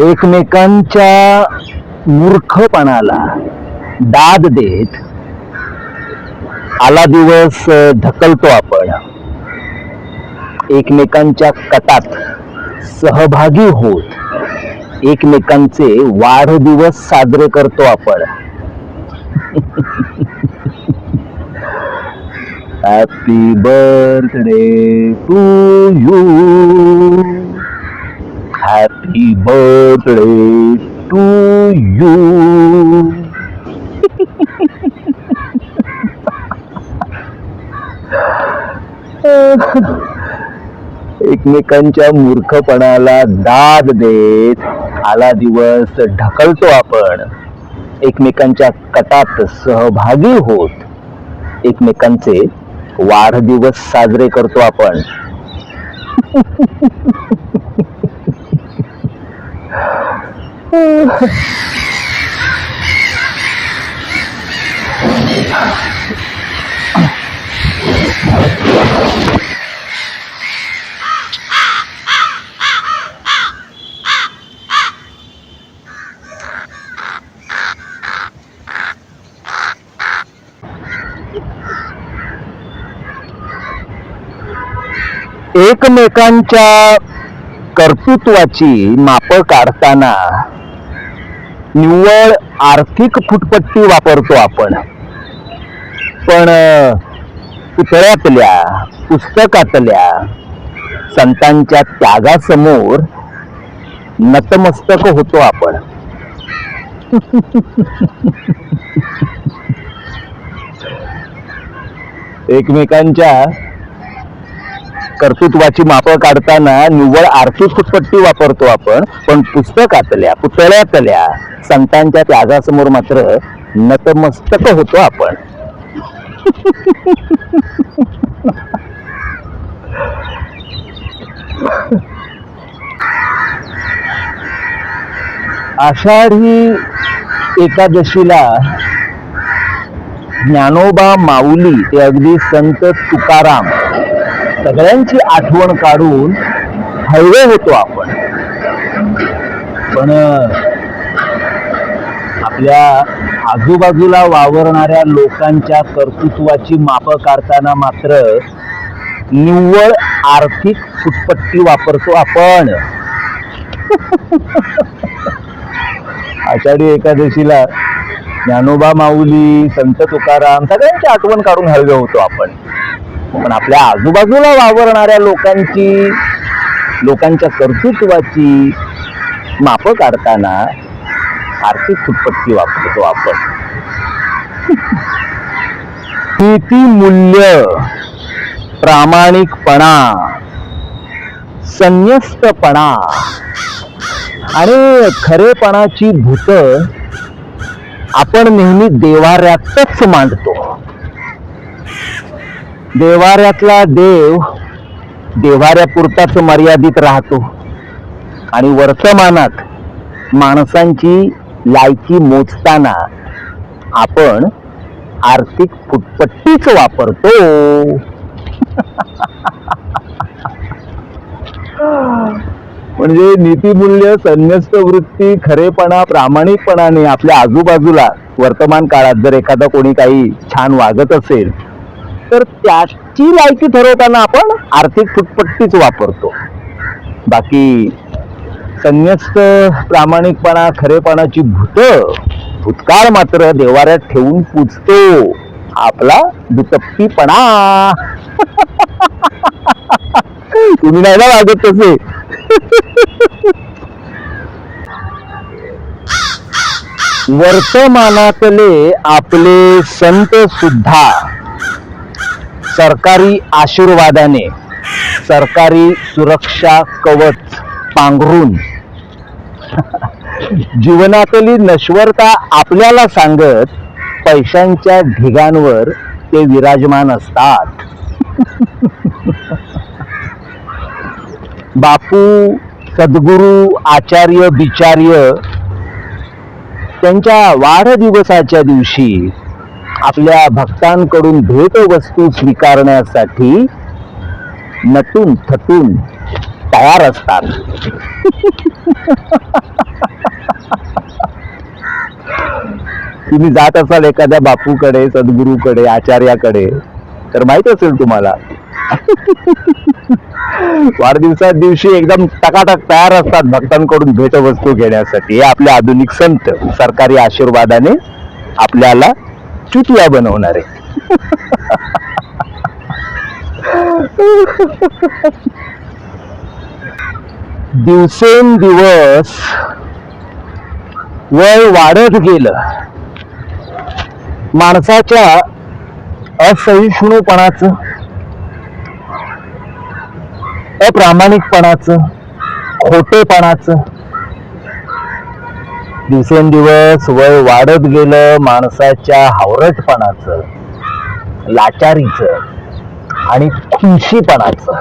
एकमेकांच्या मूर्खपणाला दाद देत आला दिवस ढकलतो आपण. एकमेकांच्या कटात सहभागी होत एकमेकांचे वाढदिवस साजरे करतो आपण. Happy birthday to you happy birthday to you एकमेकांच्या मूर्खपणाला दाद देत आला दिवस ढकलतो आपण. एकमेकांच्या कटात सहभागी होत. एकमेकांचे वाढदिवस साजरे करतो आपण. एकमेकांच्या कर्तृत्वाची मापं काढताना निव्वळ आर्थिक फुटपट्टी वापरतो आपण. पण पुतळ्यातल्या पुस्तकातल्या संतांच्या त्यागासमोर नतमस्तक होतो आपण. एकमेकांच्या कर्तृत्वाची मापं काढताना निव्वळ आर्थिक फुटपट्टी वापरतो आपण पण पुस्तकातल्या पुतळ्यातल्या संतांच्या त्यागासमोर मात्र नतमस्तक होतो आपण. आषाढी एकादशीला ज्ञानोबा माऊली ते अगदी संत तुकाराम सगळ्यांची आठवण काढून हळवे होतो आपण. पण आपल्या आजूबाजूला वावरणाऱ्या लोकांच्या कर्तृत्वाची माप काढताना मात्र निव्वळ आर्थिक फुटपट्टी वापरतो आपण. आषाढी एकादशीला ज्ञानोबा माऊली संत तुकाराम सगळ्यांची आठवण काढून हळवे होतो आपण. पण आपल्या आजूबाजूला वावरणाऱ्या लोकांची लोकांच्या कर्तृत्वाची माप काढताना आर्थिक फुटपट्टी वापरतो आपण. किती मूल्य प्रामाणिकपणा संयस्तपणा आणि खरेपणाची भूत आपण नेहमी देवाऱ्यातच मांडतो. देवाऱ्यातला देव देवाऱ्यापुरताच मर्यादित राहतो. आणि वर्तमानात माणसांची लायकी मोजताना आपण आर्थिक फुटपट्टीच वापरतो. म्हणजे नीतिमूल्य संन्यस्त वृत्ती खरेपणा प्रामाणिकपणाने आपल्या आजूबाजूला वर्तमान काळात जर एखादा कोणी काही छान वागत असेल तर त्याची लायकी ठरवताना आपण आर्थिक फुटपट्टीच वापरतो. बाकी संन्यस्त प्रामाणिकपणा खरेपणाची भूत भूतकाळ मात्र देवाऱ्यात ठेवून पुजतो. आपला दुतप्पीपणा. तुम्ही नाही ना वागत तसे. वर्तमानातले आपले संत सुद्धा सरकारी आशीर्वादाने सरकारी सुरक्षा कवच पांघरून जीवनातली नश्वरता आपल्याला सांगत पैशांच्या ढिगांवर ते विराजमान असतात. बापू सद्गुरू आचार्य बिचार्य त्यांच्या वाढदिवसाच्या दिवशी आपल्या भक्तांकडून भेटवस्तू स्वीकारण्यासाठी नटून थटून तयार असतात. तुम्ही जात असाल एखाद्या बापूकडे सद्गुरूकडे आचार्याकडे तर माहीत असेल तुम्हाला. वाढदिवसा दिवशी एकदम टकाटक तयार असतात भक्तांकडून भेटवस्तू घेण्यासाठी. हे आपले आधुनिक संत सरकारी आशीर्वादाने आपल्याला चुतिया बनवणारे दिवसेंदिवस वय वाढत गेलं. माणसाच्या असहिष्णुपणाचं अप्रामाणिकपणाचं खोटेपणाचं दिवसेंदिवस वय वाढत गेलं माणसाच्या हावरटपणाचं लाचारीचं आणि खुशीपणाचं.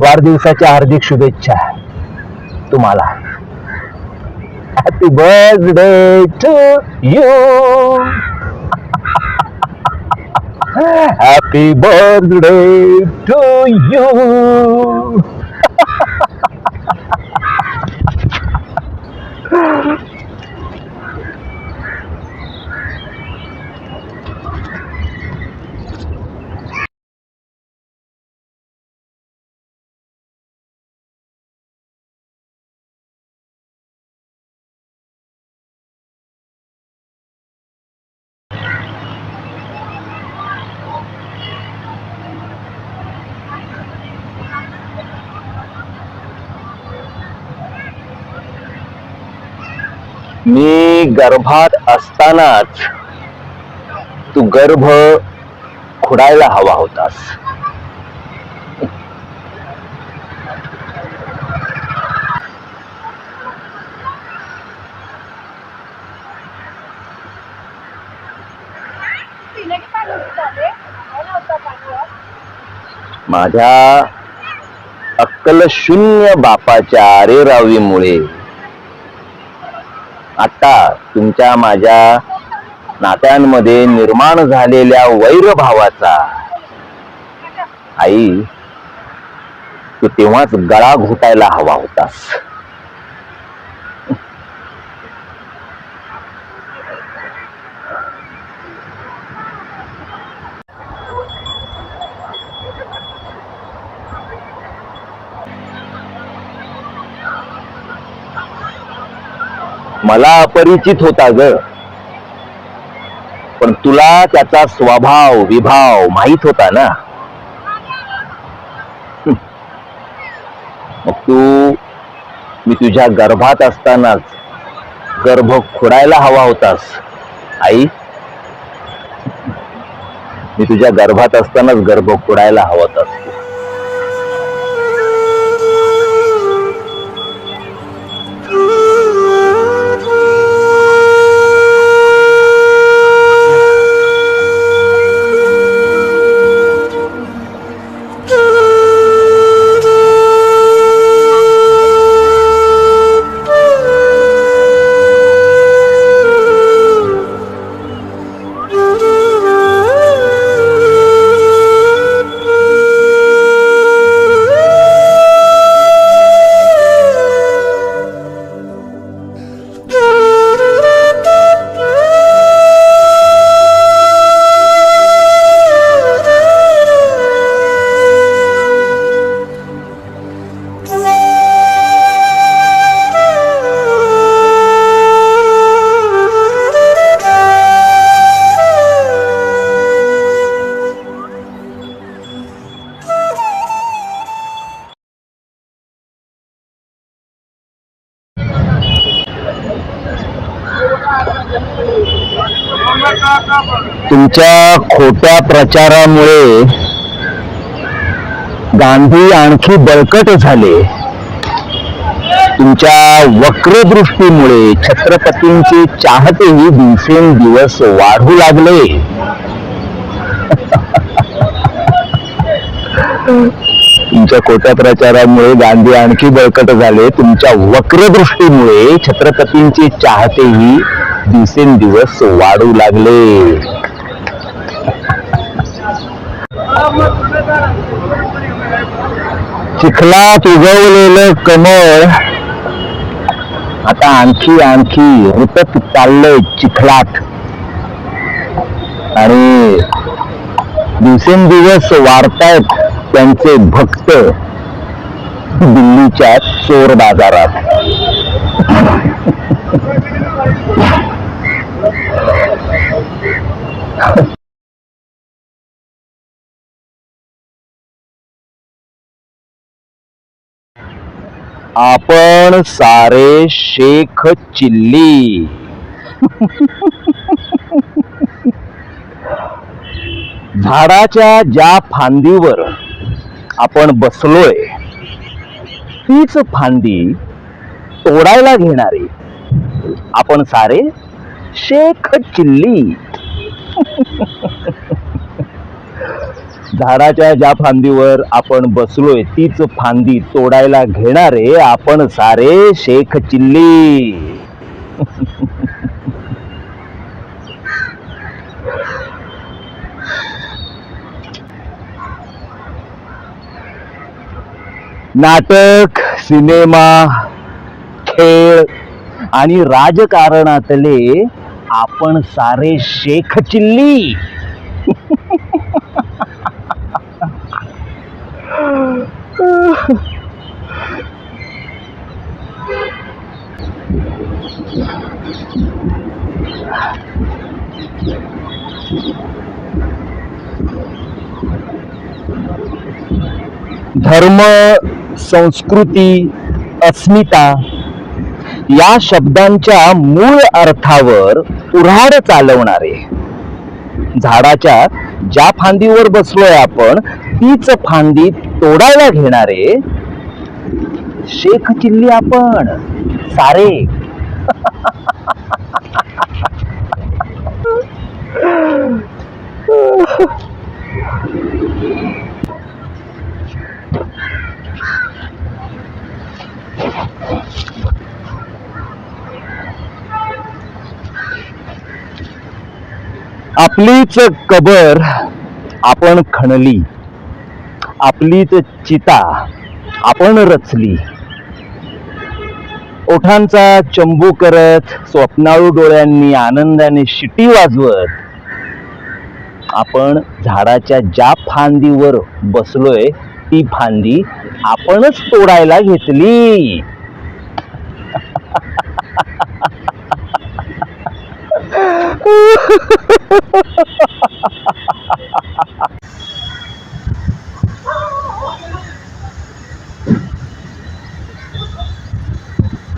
वाढदिवसाच्या हार्दिक शुभेच्छा तुम्हाला. Happy birthday to you happy birthday to you मी गर्भात असतानाच तू गर्भ खुडायला हवा होतास. माझ्या अक्कल शून्य बापाच्या अरेरावीमुळे आता तुमच्या माझ्या नात्यांमध्ये निर्माण झालेल्या वैरभावाचा आई तू तेव्हाच गळा घोटायला हवा होतास. मला अपरिचित होता ग. पण तुला त्याचा स्वभाव विभाव माहीत होता ना. मग तू मी तुझ्या गर्भात असतानाच गर्भ खोडायला हवा होतास आई. मी तुझ्या गर्भात असतानाच गर्भ खोडायला हवा होतास. तुमच्या खोट्या प्रचारामुळे गांधी आणखी बळकट झाले. तुमच्या वक्रदृष्टीमुळे छत्रपतींचे चाहतेही दिवसेंदिवस वाढू लागले. तुमच्या खोट्या प्रचारामुळे गांधी आणखी बळकट झाले. तुमच्या वक्रदृष्टीमुळे छत्रपतींचे चाहतेही दिवसेंदिवस वाढू लागले. चिखलात उगवलेलं कमळ आता आणखी आणखी रुपत चाललंय चिखलात. आणि दिवसेंदिवस वाढतायत त्यांचे भक्त दिल्लीच्या चोर बाजारात. आपण सारे शेख चिल्ली. झाडाच्या ज्या फांदीवर आपण बसलोय तीच फांदी तोडायला घेणारे आपण सारे शेख चिल्ली. झाडाच्या ज्या फांदीवर आपण बसलोय तीच फांदी तोडायला घेणारे आपण सारे शेख चिल्ली. नाटक सिनेमा खेळ आणि राजकारणातले आपण सारे शेख चिल्ली. धर्म संस्कृती अस्मिता या शब्दांच्या मूळ अर्थावर कुऱ्हाड चालवणारे. झाडाच्या ज्या फांदीवर बसलोय आपण तीच फांदी तोडायला घेणारे शेख चिल्ली आपण. सारे. आपलीच कबर आपण खणली आपलीच चिता आपण रचली. ओठांचा चंबू करत स्वप्नाळू डोळ्यांनी आनंदाने शिटी वाजवत आपण झाडाच्या ज्या फांदीवर बसलोय ती फांदी आपणच तोडायला घेतली.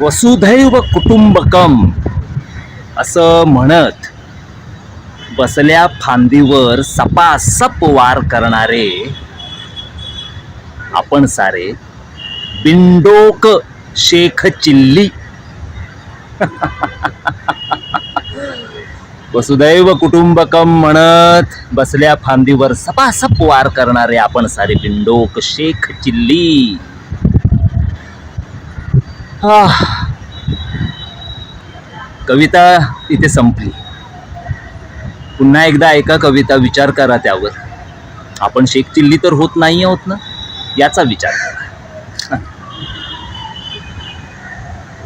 वसुधैव कुटुंबकम असं म्हणत बसल्या फांदीवर सपासप वार करणारे आपण सारे बिंडोक शेख चिल्ली. वसुदैव कुटुंबकम म्हणत बसल्या फांदीवर सपासप वार करणारे आपण सारे बिंडोक शेख चिल्ली. कविता इथे संपली. पुन्हा एकदा ऐका कविता विचार करा त्यावर. आपण शेख चिल्ली तर होत नाही आहोत ना? याचा विचार करा.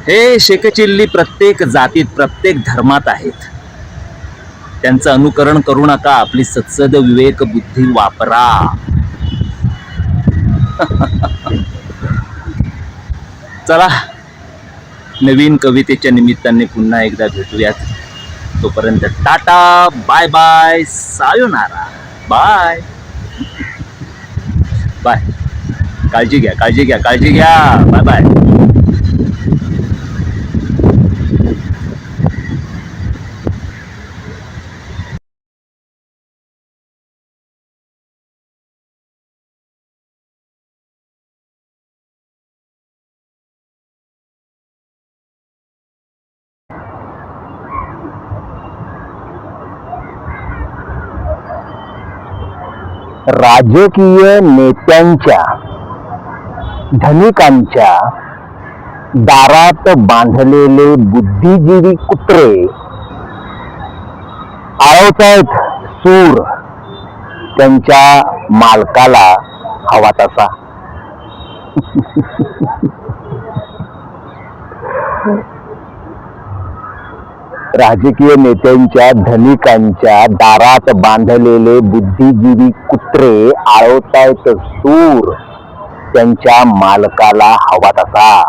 हे शेख चिल्ली प्रत्येक जातीत प्रत्येक धर्मात आहेत. त्यांचं अनुकरण करू नका. आपली सत्सद विवेक बुद्धी वापरा. चला नवीन कवितेच्या निमित्ताने पुन्हा एकदा भेटूयात. तोपर्यंत tata bye bye sayonara bye. Bye. काळजी घ्या काळजी घ्या काळजी घ्या. Bye bye. राजकीय नेत्यांच्या धनिकांच्या दारात बांधलेले बुद्धिजीवी कुत्रे आळवतायत सूर त्यांच्या मालकाला हवा तसा. राजकीय नेत्यांच्या धनिकांच्या दारात बांधलेले बुद्धिजीवी कुत्रे आळवतायत सूर. त्यांच्या मालकाला हवा तसा.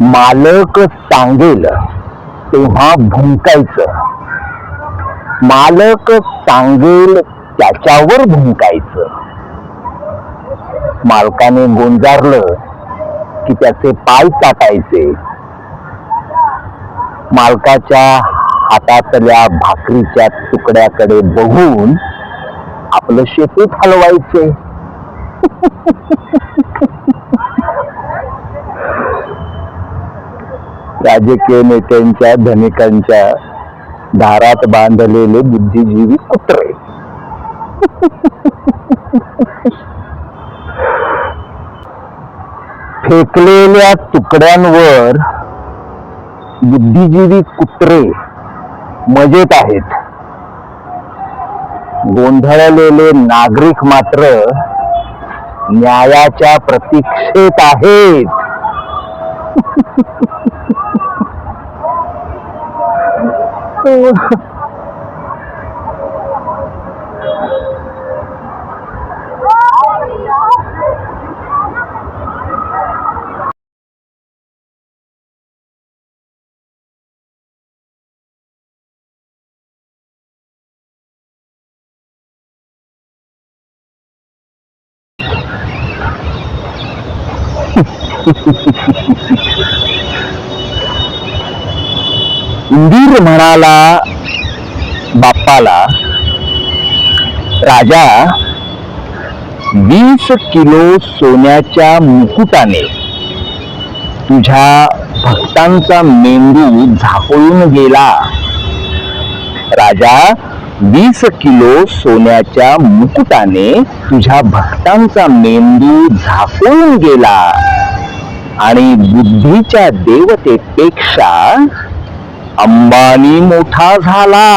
मालक सांगेल तेव्हा भुंकायचं. मालक सांगेल त्याच्यावर भुंकायचं. मालकाने गोंजारलं की त्याचे पाय चाटायचे. मालकाच्या हातातल्या भाकरीच्या तुकड्याकडे बघून आपलं शेतीत हलवायचे. राजकीय नेत्यांच्या धनिकांच्या दारात बांधलेले बुद्धिजीवी कुत्रे. फेकलेल्या तुकड्यांवर बुद्धिजीवी कुत्रे मजेत आहेत. गोंधळलेले नागरिक मात्र न्यायाच्या प्रतीक्षेत आहेत. इंदिर म्हणाला बाप्पाला राजा वीस किलो सोन्याच्या मुकुटाने तुझ्या भक्तांचा मेंदू झाकळून गेला. राजा वीस किलो सोन्याच्या मुकुटाने तुझ्या भक्तांचा मेंदू झाकळून गेला. आणि बुद्धीच्या देवतेपेक्षा अंबानी मोठा झाला.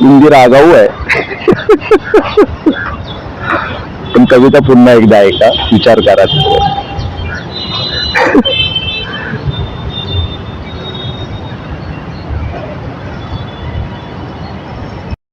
इंदिरा आगाऊ आहे. पण कविता पुन्हा एकदा ऐका विचार करा